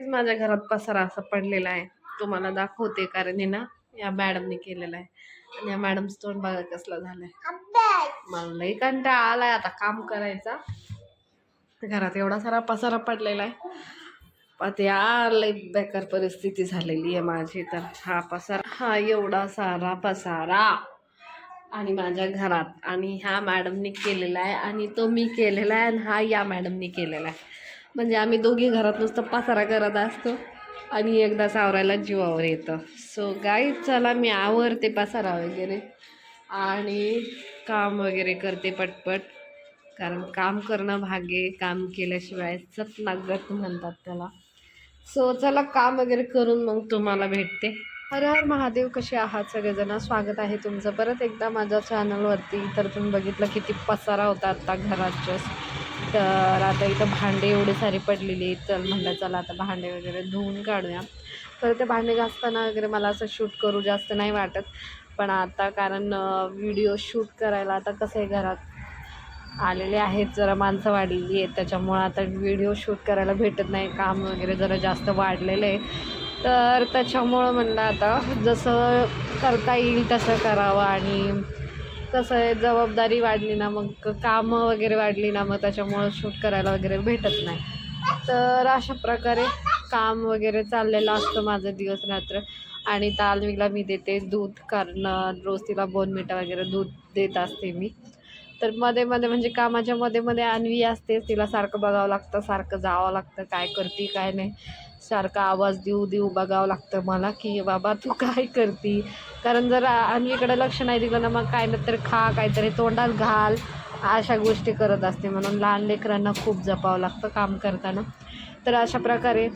माझ्या घरात पसारा असा पडलेला आहे. तुम्हाला दाखवते कारण आहे ना या मॅडमने केलेला आहे. आणि या मॅडमचं तोंड बघा कसला झालाय. मला लई कंटाळा आलाय आता काम करायचा. घरात एवढा सारा पसारा पडलेला आहे. पण ते लई बेकार परिस्थिती झालेली आहे माझी. तर हा पसारा हा एवढा सारा पसारा आणि माझ्या घरात आणि ह्या मॅडमने केलेला आहे आणि तो मी केलेला आहे आणि हा या मॅडमने केलेला आहे. म्हणजे आम्ही दोघी घरात नुसतं पसारा करत असतो आणि एकदा सावरायला जीवावर येतं. सो गाई चला मी आवरते पसारा वगैरे आणि काम वगैरे करते पटपट. कारण काम करणं भागे काम केल्याशिवाय चट लागत म्हणतात त्याला. सो चला काम वगैरे करून मग तुम्हाला भेटते. हर हर महादेव कसे आहात सगळेजण? स्वागत आहे तुमचं. परत एकदा माझ्या चॅनलवरती तर तुम्ही बघितलं किती पसारा होता आत्ता घरात. तर आता इथं भांडे एवढे सारे पडलेले आहेत. चल म्हणलं चला आता भांडे वगैरे धुवून काढूया. तर ते भांडे घासताना वगैरे मला असं शूट करू जास्त नाही वाटत. पण आता कारण व्हिडिओ शूट करायला आता कसं आहे घरात? आलेले आहेत जरा माणसं वाढलेली आहेत. त्याच्यामुळं आता व्हिडिओ शूट करायला भेटत नाही. काम वगैरे जरा जास्त वाढलेलं आहे. तर त्याच्यामुळं म्हणलं आता जसं करता येईल तसं करावं आणि कसं आहे जबाबदारी वाढली ना मग कामं वगैरे वाढली ना मग त्याच्यामुळं शूट करायला वगैरे भेटत नाही. तर अशा प्रकारे काम वगैरे चाललेलं असतं माझं दिवस रात्र. आणि तालमीला मी देते दूध कारण रोज तिला बोनमिटा वगैरे दूध देत असते मी. तर मध्ये मध्ये म्हणजे कामाच्या मध्ये मध्ये अन्वी असतेच तिला सारखं बघावं लागतं सारखं जावं लागतं काय करते काय नाही. सारखा आवाज देऊ देऊ बघावं लागतं मला की बाबा तू काय करती? कारण जर अन्वीकडे लक्ष नाही दिलं ना मग काय ना तर खा काहीतरी तोंडात घाल अशा गोष्टी करत असते. म्हणून लहान लेकरांना खूप जपावं लागतं काम करताना. तर अशा प्रकारे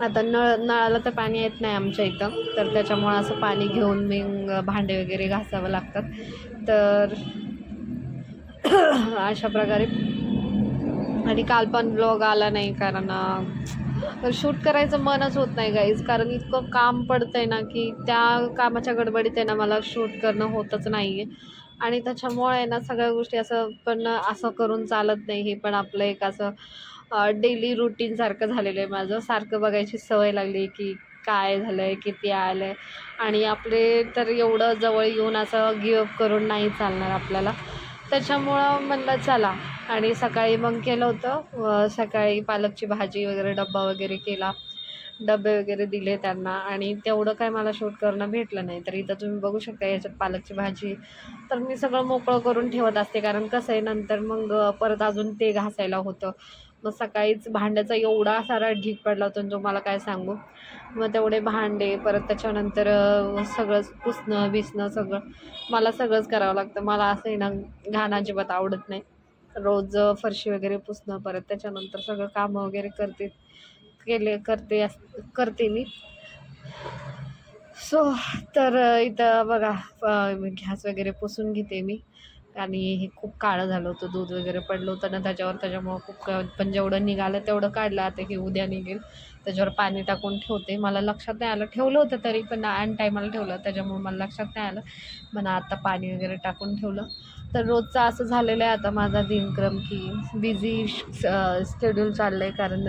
आता नळ नळाला तर पाणी येत नाही आमच्या इथं. तर त्याच्यामुळं असं पाणी घेऊन मी भांडे वगैरे घासावं लागतात. तर अशा प्रकारे. आणि काल पण ब्लॉग आला नाही कारण तर शूट करायचं मनच होत नाही गाईज कारण इतकं काम पडतं आहे ना की त्या कामाच्या गडबडीत आहे ना मला शूट करणं होतच नाही आहे आणि त्याच्यामुळे आहे ना सगळ्या गोष्टी असं पण असं करून चालत नाही. हे पण आपलं एक असं डेली रुटीनसारखं झालेलं आहे माझं. सारखं बघायची सवय लागली की काय झालं आहे किती आलं आहे आणि आपले तर एवढं जवळ येऊन असं गिवअप करून नाही चालणार आपल्याला. त्याच्यामुळं म्हणलं चला. आणि सकाळी मग केलं होतं. सकाळी पालकची भाजी वगैरे डब्बा वगैरे केला. डबे वगैरे दिले त्यांना. आणि तेवढं काय मला शूट करणं भेटलं नाही. तर इथं तुम्ही बघू शकता याच्यात पालकची भाजी. तर मी सगळं मोकळं करून ठेवत असते. कारण कसं आहे नंतर मग परत अजून ते घासायला होतं. मग सकाळीच भांड्याचा एवढा सारा ढीक पडला होता जो मला काय सांगू? मग तेवढे भांडे परत त्याच्यानंतर सगळंच पुसणं बिसणं सगळं. मला सगळंच करावं लागतं. मला असं ना घाण अजिबात आवडत नाही. रोज फरशी वगैरे पुसणं परत त्याच्यानंतर सगळं कामं वगैरे करते केले करते करते मी. सो तर इथं बघा गॅस वगैरे पुसून घेते मी. आणि हे खूप काळं झालं होतं दूध वगैरे पडलं होतं ना त्याच्यावर त्याच्यामुळं खूप पण जेवढं निघालं तेवढं काढलं. आता हे उद्या निघेल. त्याच्यावर पाणी टाकून ठेवते. मला लक्षात नाही आलं. ठेवलं होतं तरी पण ॲन टायमाला ठेवलं. त्याच्यामुळे मला लक्षात नाही आलं. पण आता पाणी वगैरे टाकून ठेवलं. तर रोजचं असं झालेलं आहे आता माझा दिनक्रम की बिझी शेड्यूल चाललं आहे कारण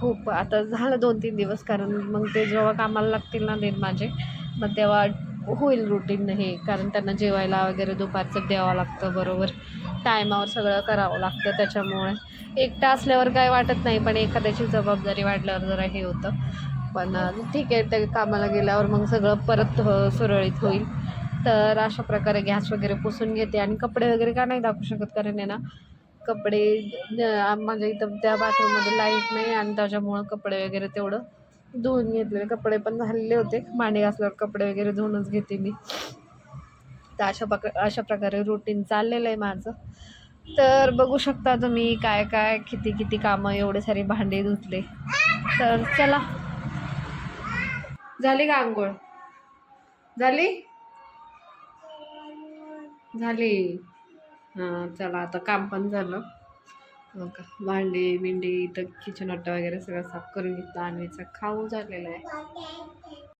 खूप आता झालं दोन तीन दिवस कारण मग ते जेव्हा कामाला लागतील ना दिन माझे. मग तेव्हा होईल रुटीन हे कारण त्यांना जेवायला वगैरे दुपारचं द्यावं लागतं बरोबर. टायमावर सगळं करावं लागतं त्याच्यामुळे. एकटा असल्यावर काय वाटत नाही पण एखाद्याची जबाबदारी वाढल्यावर जरा हे होतं. पण ठीक आहे ते कामाला गेल्यावर मग सगळं परत सुरळीत होईल. तर अशा प्रकारे गॅस वगैरे पुसून घेते आणि कपडे वगैरे का नाही दाखवू शकत कारण आहे ना कपडे माझ्या म्हणजे इथं त्या बाथरूममध्ये लाइट नाही आणि त्याच्यामुळं कपडे वगैरे तेवढं धुवून घेतलेले कपडे पण झालेले होते. भांडे घासल्यावर कपडे वगैरे धुवूनच घेते मी. तर अशा प्रक अशा प्रकारे रुटीन चाललेलं आहे माझं. तर बघू शकता तुम्ही काय काय किती किती कामं एवढे सारे भांडे धुतले. तर चला. झाली का आंघोळ? झाली? झाली. हां चला आता काम पण झालं. का भांडे बिंडे इथं किचन वट्टा वगैरे सगळं साफ करून घेतला आणि खाऊ झालेला आहे.